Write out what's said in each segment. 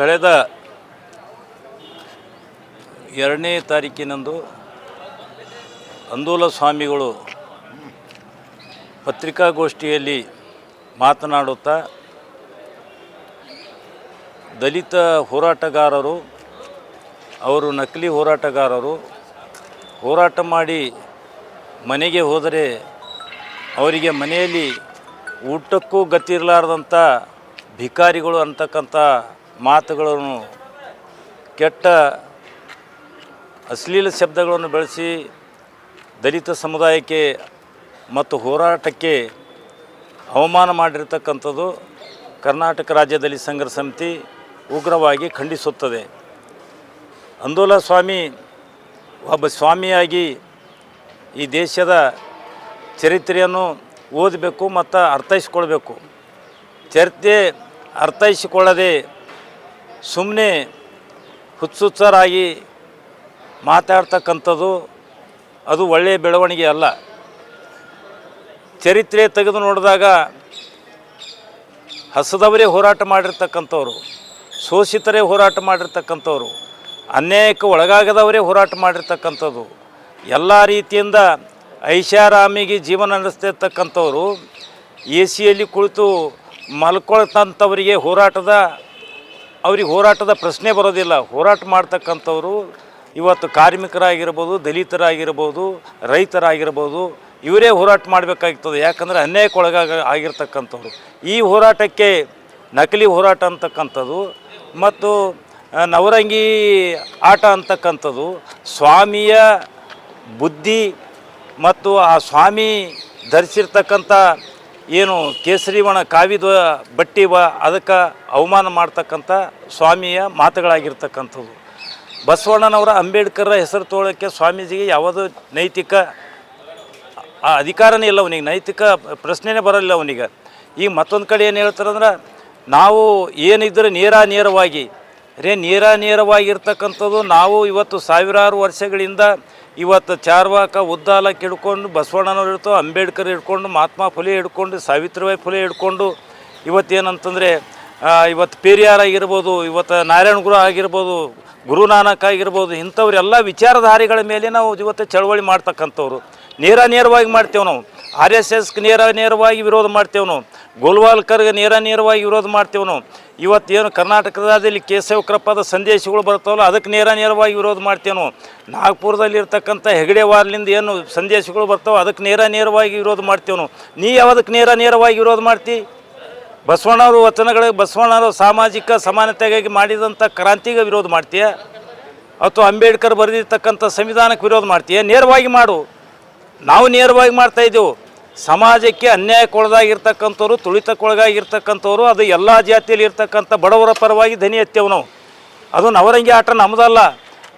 ಕಳೆದ ಎರಡನೇ ತಾರೀಕಿನಂದು ಅಂದೋಲ ಸ್ವಾಮಿಗಳು ಪತ್ರಿಕಾಗೋಷ್ಠಿಯಲ್ಲಿ ಮಾತನಾಡುತ್ತಾ ದಲಿತ ಹೋರಾಟಗಾರರು, ಅವರು ನಕಲಿ ಹೋರಾಟಗಾರರು ಹೋರಾಟ ಮಾಡಿ ಮನೆಗೆ ಹೋದರೆ ಅವರಿಗೆ ಮನೆಯಲ್ಲಿ ಊಟಕ್ಕೂ ಗತಿ ಇರಲಾರ್ದಂಥ ಭಿಕಾರಿಗಳು ಅಂತಕ್ಕಂಥ ಮಾತುಗಳನ್ನು ಕೆಟ್ಟ ಅಶ್ಲೀಲ ಶಬ್ದಗಳನ್ನು ಬಳಸಿ ದಲಿತ ಸಮುದಾಯಕ್ಕೆ ಮತ್ತು ಹೋರಾಟಕ್ಕೆ ಅವಮಾನ ಮಾಡಿರ್ತಕ್ಕಂಥದ್ದು ಕರ್ನಾಟಕ ರಾಜ್ಯದಲ್ಲಿ ಸಂಘರ್ಷ ಸಮಿತಿ ಉಗ್ರವಾಗಿ ಖಂಡಿಸುತ್ತದೆ. ಅಂದೋಲ ಸ್ವಾಮಿ ಒಬ್ಬ ಸ್ವಾಮಿಯಾಗಿ ಈ ದೇಶದ ಚರಿತ್ರೆಯನ್ನು ಓದಬೇಕು ಮತ್ತು ಅರ್ಥೈಸ್ಕೊಳ್ಬೇಕು. ಚರಿತ್ರೆ ಅರ್ಥೈಸಿಕೊಳ್ಳದೆ ಸುಮ್ಮನೆ ಹುಚ್ಚುಚ್ಚರಾಗಿ ಮಾತಾಡ್ತಕ್ಕಂಥದ್ದು ಅದು ಒಳ್ಳೆಯ ಬೆಳವಣಿಗೆ ಅಲ್ಲ. ಚರಿತ್ರೆ ತೆಗೆದು ನೋಡಿದಾಗ ಹಸದವರೇ ಹೋರಾಟ ಮಾಡಿರ್ತಕ್ಕಂಥವ್ರು, ಶೋಷಿತರೇ ಹೋರಾಟ ಮಾಡಿರ್ತಕ್ಕಂಥವ್ರು ಅನ್ಯಾಯಕ್ಕೆ ಒಳಗಾಗದವರೇ ಹೋರಾಟ ಮಾಡಿರ್ತಕ್ಕಂಥದ್ದು, ಎಲ್ಲ ರೀತಿಯಿಂದ ಐಷಾರಾಮಿಗೆ ಜೀವನ ನಡೆಸ್ತಿರ್ತಕ್ಕಂಥವ್ರು ಎ ಸಿಯಲ್ಲಿ ಕುಳಿತು ಮಲ್ಕೊಳ್ತಂಥವರಿಗೆ ಹೋರಾಟದ ಅವ್ರಿಗೆ ಹೋರಾಟದ ಪ್ರಶ್ನೆ ಬರೋದಿಲ್ಲ. ಹೋರಾಟ ಮಾಡ್ತಕ್ಕಂಥವ್ರು ಇವತ್ತು ಕಾರ್ಮಿಕರಾಗಿರ್ಬೋದು, ದಲಿತರಾಗಿರ್ಬೋದು, ರೈತರಾಗಿರ್ಬೋದು, ಇವರೇ ಹೋರಾಟ ಮಾಡಬೇಕಾಗ್ತದೆ. ಯಾಕಂದರೆ ಅನ್ಯಾಯಕ್ಕೊಳಗಾಗ ಆಗಿರ್ತಕ್ಕಂಥವ್ರು. ಈ ಹೋರಾಟಕ್ಕೆ ನಕಲಿ ಹೋರಾಟ ಅಂತಕ್ಕಂಥದ್ದು ಮತ್ತು ನವರಂಗಿ ಆಟ ಅಂತಕ್ಕಂಥದ್ದು ಸ್ವಾಮಿಯ ಬುದ್ಧಿ ಮತ್ತು ಆ ಸ್ವಾಮಿ ಧರಿಸಿರ್ತಕ್ಕಂಥ ಏನು ಕೇಸರಿ ಕಾವಿದ ಬಟ್ಟಿ ವ ಅದಕ್ಕೆ ಅವಮಾನ ಮಾಡ್ತಕ್ಕಂಥ ಸ್ವಾಮಿಯ ಮಾತುಗಳಾಗಿರ್ತಕ್ಕಂಥದ್ದು. ಬಸವಣ್ಣನವರ ಅಂಬೇಡ್ಕರ್ ಹೆಸರು ತೋಳೋಕ್ಕೆ ಸ್ವಾಮೀಜಿಗೆ ಯಾವುದೋ ನೈತಿಕ, ಆ, ಅಧಿಕಾರನೇ ಇಲ್ಲ ಅವನಿಗೆ, ನೈತಿಕ ಪ್ರಶ್ನೆನೇ ಬರೋಲ್ಲ ಅವನಿಗೆ. ಈಗ ಮತ್ತೊಂದು ಕಡೆ ಏನು ಹೇಳ್ತಾರಂದ್ರೆ, ನಾವು ಏನಿದ್ರೆ ನೇರ ನೇರವಾಗಿ ರೇ, ನೇರ ನೇರವಾಗಿರ್ತಕ್ಕಂಥದ್ದು ನಾವು ಇವತ್ತು ಸಾವಿರಾರು ವರ್ಷಗಳಿಂದ ಇವತ್ತು ಚಾರ್ವಾಕ ಉದ್ದಾಲಕ್ಕೆ ಹಿಡ್ಕೊಂಡು ಬಸವಣ್ಣನವ್ರು ಹಿಡ್ತು ಅಂಬೇಡ್ಕರ್ ಹಿಡ್ಕೊಂಡು, ಮಹಾತ್ಮ ಫುಲೆ ಹಿಡ್ಕೊಂಡು, ಸಾವಿತ್ರಿಬಾಯಿ ಫುಲೆ ಹಿಡ್ಕೊಂಡು ಇವತ್ತೇನಂತಂದರೆ ಇವತ್ತು ಪೇರಿಯಾರ್ ಆಗಿರ್ಬೋದು, ಇವತ್ತು ನಾರಾಯಣ ಗುರು ಆಗಿರ್ಬೋದು ಗುರುನಾನಕ್ ಆಗಿರ್ಬೋದು, ಇಂಥವ್ರೆಲ್ಲ ವಿಚಾರಧಾರಿಗಳ ಮೇಲೆ ನಾವು ಇವತ್ತು ಚಳವಳಿ ಮಾಡ್ತಕ್ಕಂಥವ್ರು. ನೇರ ನೇರವಾಗಿ ಮಾಡ್ತೇವೆ ನಾವು. ಆರ್ ಎಸ್ ಎಸ್ಗೆ ನೇರ ನೇರವಾಗಿ ವಿರೋಧ ಮಾಡ್ತೇವೆ ನಾವು. ಗೋಲ್ವಾಲ್ಕರ್ಗೆ ನೇರ ನೇರವಾಗಿ ವಿರೋಧ ಮಾಡ್ತೇವೆ ನಾವು. ಇವತ್ತೇನು ಕರ್ನಾಟಕದಲ್ಲಿ ಕೇಶವ ಕ್ರಪ್ಪದ ಸಂದೇಶಗಳು ಬರ್ತಾವಲ್ಲ ಅದಕ್ಕೆ ನೇರ ನೇರವಾಗಿ ವಿರೋಧ ಮಾಡ್ತೇವೆ ನಾವು. ನಾಗ್ಪುರದಲ್ಲಿ ಇರ್ತಕ್ಕಂಥ ಹೆಗಡೆ ವಾರ್ಲಿಂದ ಏನು ಸಂದೇಶಗಳು ಬರ್ತಾವೆ, ಅದಕ್ಕೆ ನೇರ ನೇರವಾಗಿ ವಿರೋಧ ಮಾಡ್ತೇವೆ ನಾವು. ನೀ ಯಾವುದಕ್ಕೆ ನೇರ ನೇರವಾಗಿ ವಿರೋಧ ಮಾಡ್ತಿ? ಬಸವಣ್ಣವರು ವಚನಗಳಿಗೆ, ಬಸವಣ್ಣವರು ಸಾಮಾಜಿಕ ಸಮಾನತೆಗಾಗಿ ಮಾಡಿದಂಥ ಕ್ರಾಂತಿಗೆ ವಿರೋಧ ಮಾಡ್ತೀಯ? ಅಥವಾ ಅಂಬೇಡ್ಕರ್ ಬರೆದಿರ್ತಕ್ಕಂಥ ಸಂವಿಧಾನಕ್ಕೆ ವಿರೋಧ ಮಾಡ್ತೀಯ? ನೇರವಾಗಿ ಮಾಡು. ನಾವು ನೇರವಾಗಿ ಮಾಡ್ತಾ ಇದ್ದೆವು. ಸಮಾಜಕ್ಕೆ ಅನ್ಯಾಯಕ್ಕೊಳಗಾಗಿರ್ತಕ್ಕಂಥವ್ರು ತುಳಿತಕ್ಕೊಳಗಾಗಿರ್ತಕ್ಕಂಥವ್ರು ಅದು ಎಲ್ಲ ಜಾತಿಯಲ್ಲಿ ಇರ್ತಕ್ಕಂಥ ಬಡವರ ಪರವಾಗಿ ಧನಿ ಎತ್ತೇವು ನಾವು. ಅದು ನವರಂಗಿ ಆಟ ನಮ್ಮದಲ್ಲ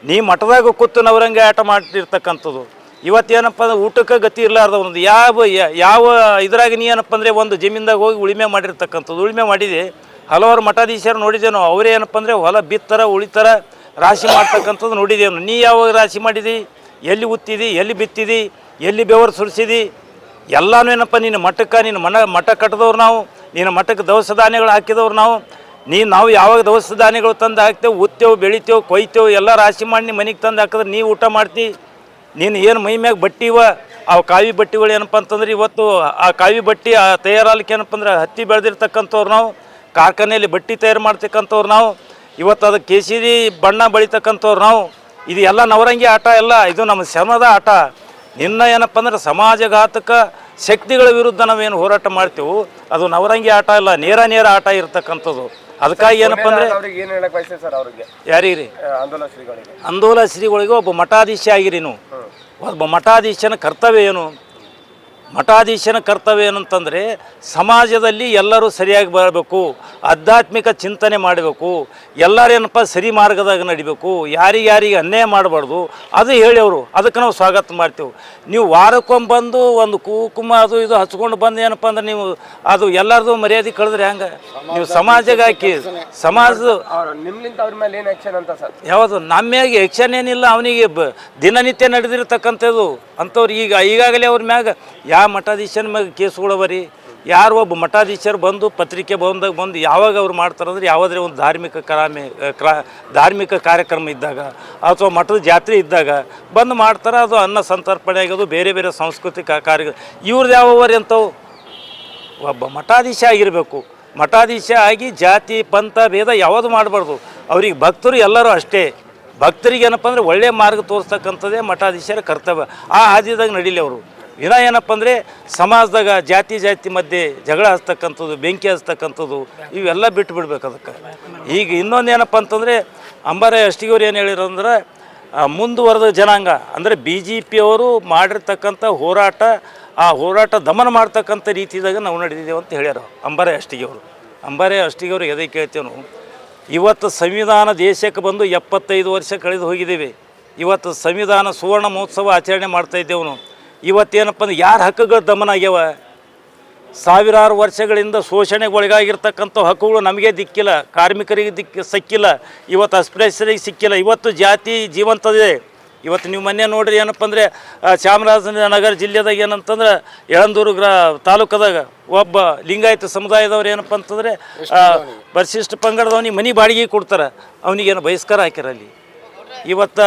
ನೀ ಮಠದಾಗ ಕೂತು ನವರಂಗಿ ಆಟ ಮಾಡಿರ್ತಕ್ಕಂಥದ್ದು. ಇವತ್ತೇನಪ್ಪ ಅಂದ್ರೆ ಊಟಕ್ಕೆ ಗತಿ ಇರಲಾರ್ದವನದು ಯಾವ ಯಾವ ಇದ್ರಾಗ ನೀ ಏನಪ್ಪ ಅಂದರೆ ಒಂದು ಜಮೀನ್ದಾಗ ಹೋಗಿ ಉಳಿಮೆ ಮಾಡಿರ್ತಕ್ಕಂಥದ್ದು. ಉಳಿಮೆ ಮಾಡಿದೆ. ಹಲವಾರು ಮಠಾಧೀಶರು ಅವರೇ ಏನಪ್ಪ ಅಂದರೆ ಹೊಲ ಬಿತ್ತರ, ಉಳಿತರ ರಾಶಿ ಮಾಡ್ತಕ್ಕಂಥದ್ದು ನೋಡಿದೇವು ನೀ ಯಾವಾಗ ರಾಶಿ ಮಾಡಿದಿ? ಎಲ್ಲಿ ಉತ್ತಿದಿ? ಎಲ್ಲಿ ಬಿತ್ತಿದಿ? ಎಲ್ಲಿ ಬೆವರು ಸುರಿಸಿದಿ? ಎಲ್ಲನೂ ಏನಪ್ಪ, ನಿನ್ನ ಮಠಕ್ಕೆ, ನಿನ್ನ ಮನ, ಮಠ ಕಟ್ಟಿದವ್ರು ನಾವು, ನಿನ್ನ ಮಠಕ್ಕೆ ದವಸ ಧಾನ್ಯಗಳು ಹಾಕಿದವ್ರು ನಾವು, ನೀ, ನಾವು ಯಾವಾಗ ದವಸ ಧಾನ್ಯಗಳು ತಂದು ಹಾಕ್ತೇವೆ, ಉತ್ತೇವೆ, ಬೆಳಿತೇವೆ, ಕೊಯ್ತೇವೆ, ಎಲ್ಲ ರಾಶಿ ಮಾಡಿ ನೀ ಮನೆಗೆ ತಂದು ಹಾಕಿದ್ರೆ ನೀ ಊಟ ಮಾಡ್ತಿ. ನೀನು ಏನು ಮೈ ಮ್ಯಾಗ ಬಟ್ಟೆ ಇವ? ಆ ಕಾವಿ ಬಟ್ಟಿಗಳು ಏನಪ್ಪ ಅಂತಂದ್ರೆ ಇವತ್ತು ಆ ಕಾವಿ ಬಟ್ಟೆ, ಆ ತಯಾರಲಿಕ್ಕೆ ಏನಪ್ಪ ಅಂದ್ರೆ ಹತ್ತಿ ಬೆಳೆದಿರ್ತಕ್ಕಂಥವ್ರು ನಾವು, ಕಾರ್ಖಾನೆಯಲ್ಲಿ ಬಟ್ಟೆ ತಯಾರು ಮಾಡ್ತಕ್ಕಂಥವ್ರು ನಾವು, ಇವತ್ತು ಅದು ಕೇಸರಿ ಬಣ್ಣ ಬಳಿತಕ್ಕಂಥವ್ರು ನಾವು, ಇದು ಎಲ್ಲ ನವರಂಗಿ ಆಟ ಎಲ್ಲ, ಇದು ನಮ್ಮ ಶ್ರಮದ ಆಟ. ನಿನ್ನ ಏನಪ್ಪ ಅಂದ್ರೆ ಸಮಾಜಘಾತಕ ಶಕ್ತಿಗಳ ವಿರುದ್ಧ ನಾವೇನು ಹೋರಾಟ ಮಾಡ್ತೇವೆ ಅದು ನವರಂಗಿ ಆಟ ಇಲ್ಲ ನೇರ ನೇರ ಆಟ ಇರ್ತಕ್ಕಂಥದ್ದು. ಅದಕ್ಕಾಗಿ ಏನಪ್ಪ ಅಂದ್ರೆ ಯಾರೀರಿ? ಯಾರಿಗೆ ಅಂದೋಲ ಶ್ರೀಗಳಿಗೆ. ಒಬ್ಬ ಮಠಾಧೀಶ ಆಗಿರಿ ನೀವು. ಒಬ್ಬ ಮಠಾಧೀಶನ ಕರ್ತವ್ಯ ಏನು? ಮಠಾಧೀಶನ ಕರ್ತವ್ಯ ಏನಂತಂದರೆ ಸಮಾಜದಲ್ಲಿ ಎಲ್ಲರೂ ಸರಿಯಾಗಿ ಬರಬೇಕು ಆಧ್ಯಾತ್ಮಿಕ ಚಿಂತನೆ ಮಾಡಬೇಕು ಎಲ್ಲರೇನಪ್ಪ ಸರಿ ಮಾರ್ಗದಾಗ ನಡಿಬೇಕು ಯಾರಿಗೆ ಯಾರಿಗೆ ಅನ್ಯಾಯ ಮಾಡಬಾರ್ದು ಅದು ಹೇಳಿ ಅವರು ಅದಕ್ಕೆ ನಾವು ಸ್ವಾಗತ ಮಾಡ್ತೀವಿ. ನೀವು ವಾರಕ್ಕೊಮ್ಮೆ ಬಂದು ಒಂದು ಕುಕುಮ ಅದು ಇದು ಹಚ್ಕೊಂಡು ಬಂದು ಏನಪ್ಪ ಅಂದ್ರೆ ನೀವು ಅದು ಎಲ್ಲರದು ಮರ್ಯಾದೆ ಕಳೆದ್ರೆ ಹೆಂಗೆ? ನೀವು ಸಮಾಜಕ್ಕೆ ಹಾಕಿ ಸಮಾಜದ ನಿಮ್ಮಿಂದ ಅವ್ರ ಮೇಲೆ ಏನು ಆಕ್ಷನ್ ಅಂತ ಸರ್? ಯಾವುದು ನಮ್ಮ್ಯಾಗ ಆ್ಯಕ್ಷನ್ ಏನಿಲ್ಲ ಅವನಿಗೆ ಬ ದಿನನಿತ್ಯ ನಡೆದಿರ್ತಕ್ಕಂಥದ್ದು ಅಂಥವ್ರು ಈಗ ಈಗಾಗಲೇ ಅವ್ರ ಮ್ಯಾಗ ಯಾವ ಮಠಾಧೀಶನ ಮ್ಯಾಗ ಕೇಸ್ಗಳವ ರೀ. ಯಾರು ಒಬ್ಬ ಮಠಾಧೀಶರು ಬಂದು ಪತ್ರಿಕೆ ಬಂದಾಗ ಬಂದು ಯಾವಾಗ ಅವ್ರು ಮಾಡ್ತಾರಂದ್ರೆ ಯಾವುದೇ ಒಂದು ಧಾರ್ಮಿಕ ಕಲಾಮೆ ಧಾರ್ಮಿಕ ಕಾರ್ಯಕ್ರಮ ಇದ್ದಾಗ ಅಥವಾ ಮಠದ ಜಾತ್ರೆ ಇದ್ದಾಗ ಬಂದು ಮಾಡ್ತಾರೆ. ಅದು ಅನ್ನ ಸಂತರ್ಪಣೆ ಆಗೋದು ಬೇರೆ ಬೇರೆ ಸಾಂಸ್ಕೃತಿಕ ಕಾರ್ಯ ಇವ್ರದ್ದು ಯಾವವರಿ ಅಂತವು ಒಬ್ಬ ಮಠಾಧೀಶ ಆಗಿರಬೇಕು. ಮಠಾಧೀಶ ಆಗಿ ಜಾತಿ, ಪಂಥ, ಭೇದ ಯಾವುದು ಮಾಡಬಾರ್ದು. ಅವ್ರಿಗೆ ಭಕ್ತರು ಎಲ್ಲರೂ ಅಷ್ಟೇ. ಭಕ್ತರಿಗೆ ಏನಪ್ಪ ಅಂದರೆ ಒಳ್ಳೆಯ ಮಾರ್ಗ ತೋರಿಸ್ತಕ್ಕಂಥದ್ದೇ ಮಠಾಧೀಶರ ಕರ್ತವ್ಯ. ಆ ಹಾದಿದಾಗ ನಡೀಲಿ ಅವರು. ವಿನ ಏನಪ್ಪ ಅಂದರೆ ಸಮಾಜದಾಗ ಜಾತಿ ಜಾತಿ ಮಧ್ಯೆ ಜಗಳ ಹಚ್ತಕ್ಕಂಥದ್ದು ಬೆಂಕಿ ಹಚ್ತಕ್ಕಂಥದ್ದು ಇವೆಲ್ಲ ಬಿಟ್ಟು ಬಿಡ್ಬೇಕು ಅದಕ್ಕೆ. ಈಗ ಇನ್ನೊಂದು ಏನಪ್ಪ ಅಂತಂದರೆ ಅಂಬಾರ ಅಷ್ಟಿಗವ್ರು ಏನು ಹೇಳಿರೋ ಅಂದ್ರೆ ಮುಂದುವರೆದ ಜನಾಂಗ, ಅಂದರೆ ಬಿ ಜೆ ಪಿಯವರು ಮಾಡಿರ್ತಕ್ಕಂಥ ಹೋರಾಟ, ಆ ಹೋರಾಟ ದಮನ ಮಾಡ್ತಕ್ಕಂಥ ರೀತಿದಾಗ ನಾವು ನಡೆದಿದ್ದೇವೆ ಅಂತ ಹೇಳ್ಯಾರ ಅಂಬಾರೆ ಅಷ್ಟಿಗೆಯವರು ಅಂಬಾರೆ ಅಷ್ಟಿಗೆಯವರು ಎದೆ ಕೇಳ್ತೇವೆ ಇವತ್ತು ಸಂವಿಧಾನ ದೇಶಕ್ಕೆ ಬಂದು ಎಪ್ಪತ್ತೈದು ವರ್ಷ ಕಳೆದು ಹೋಗಿದ್ದೇವೆ. ಇವತ್ತು ಸಂವಿಧಾನ ಸುವರ್ಣ ಮಹೋತ್ಸವ ಆಚರಣೆ ಮಾಡ್ತಾ ಇದ್ದೇವೆ ನಾವು. ಇವತ್ತೇನಪ್ಪ ಅಂದ್ರೆ ಯಾರ ಹಕ್ಕುಗಳು ದಮನ ಆಗ್ಯಾವ? ಸಾವಿರಾರು ವರ್ಷಗಳಿಂದ ಶೋಷಣೆಗೆ ಒಳಗಾಗಿರ್ತಕ್ಕಂಥ ಹಕ್ಕುಗಳು ನಮಗೆ ದಿಕ್ಕಿಲ್ಲ ಕಾರ್ಮಿಕರಿಗೆ ದಿಕ್ಕಿ ಸಿಕ್ಕಿಲ್ಲ ಇವತ್ತು ಅಸ್ಪೃಶ್ಯರಿಗೆ ಸಿಕ್ಕಿಲ್ಲ ಇವತ್ತು ಜಾತಿ ಜೀವಂತದಿದೆ. ಇವತ್ತು ನೀವು ಮೊನ್ನೆ ನೋಡ್ರಿ ಏನಪ್ಪ ಅಂದರೆ ಚಾಮರಾಜನಗರ ಜಿಲ್ಲೆದಾಗ ಏನಂತಂದ್ರೆ ಯಳಂದೂರು ಗ್ರಾ ತಾಲೂಕದಾಗ ಒಬ್ಬ ಲಿಂಗಾಯತ ಸಮುದಾಯದವ್ರು ಏನಪ್ಪ ಅಂತಂದರೆ ಪರಿಶಿಷ್ಟ ಪಂಗಡದವನಿಗೆ. ಮನೆ ಬಾಡಿಗೆ ಕೊಡ್ತಾರೆ. ಅವನಿಗೇನು ಬಹಿಷ್ಕಾರ ಹಾಕಿರಲ್ಲಿ ಇವತ್ತು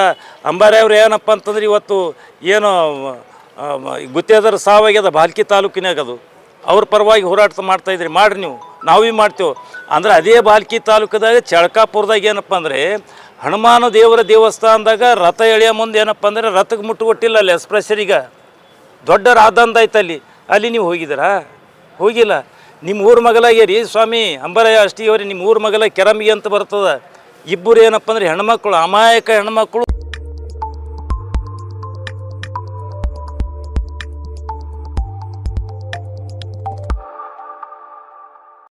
ಅಂಬಾರಿ ಅವ್ರು ಏನಪ್ಪ ಅಂತಂದ್ರೆ ಇವತ್ತು ಏನು ಗುತ್ತೇದಾರ ಸಾವಾಗ್ಯದ ಬಾಲ್ಕಿ ತಾಲೂಕಿನಾಗ ಅದು. ಅವ್ರ ಪರವಾಗಿ ಹೋರಾಟ ಮಾಡ್ತಾ ಇದ್ರಿ, ಮಾಡ್ರಿ ನೀವು. ನಾವೇ ಮಾಡ್ತೇವೆ. ಅಂದ್ರೆ ಅದೇ ಬಾಲ್ಕಿ ತಾಲೂಕದಾಗ ಚಳಕಾಪುರದಾಗ ಏನಪ್ಪ ಅಂದರೆ, ಹನುಮಾನ ದೇವರ ದೇವಸ್ಥಾನದಾಗ ರಥ ಎಳೆಯ ಮುಂದೆ ಏನಪ್ಪ ಅಂದರೆ ರಥಕ್ಕೆ ಮುಟ್ಟುಕೊಟ್ಟಿಲ್ಲ ಅಲ್ಲಿ ಎಕ್ಸ್ಪ್ರೆಷರಿಗೆ ದೊಡ್ಡ ರಾದಂದ ಐತೆ ಅಲ್ಲಿ. ಅಲ್ಲಿ ನೀವು ಹೋಗಿದ್ದೀರಾ? ಹೋಗಿಲ್ಲ. ನಿಮ್ಮ ಊರ ಮಗಲಾಗ್ಯಾರಿ, ಸ್ವಾಮಿ ಅಂಬರಯ್ಯ ಅಷ್ಟಿಯವ್ರಿ ನಿಮ್ಮ ಊರ ಮಗಲ ಕೆರಮಿಗೆ ಅಂತ ಬರ್ತದೆ. ಇಬ್ಬರು ಏನಪ್ಪ ಅಂದ್ರೆ ಹೆಣ್ಮಕ್ಳು, ಅಮಾಯಕ ಹೆಣ್ಮಕ್ಳು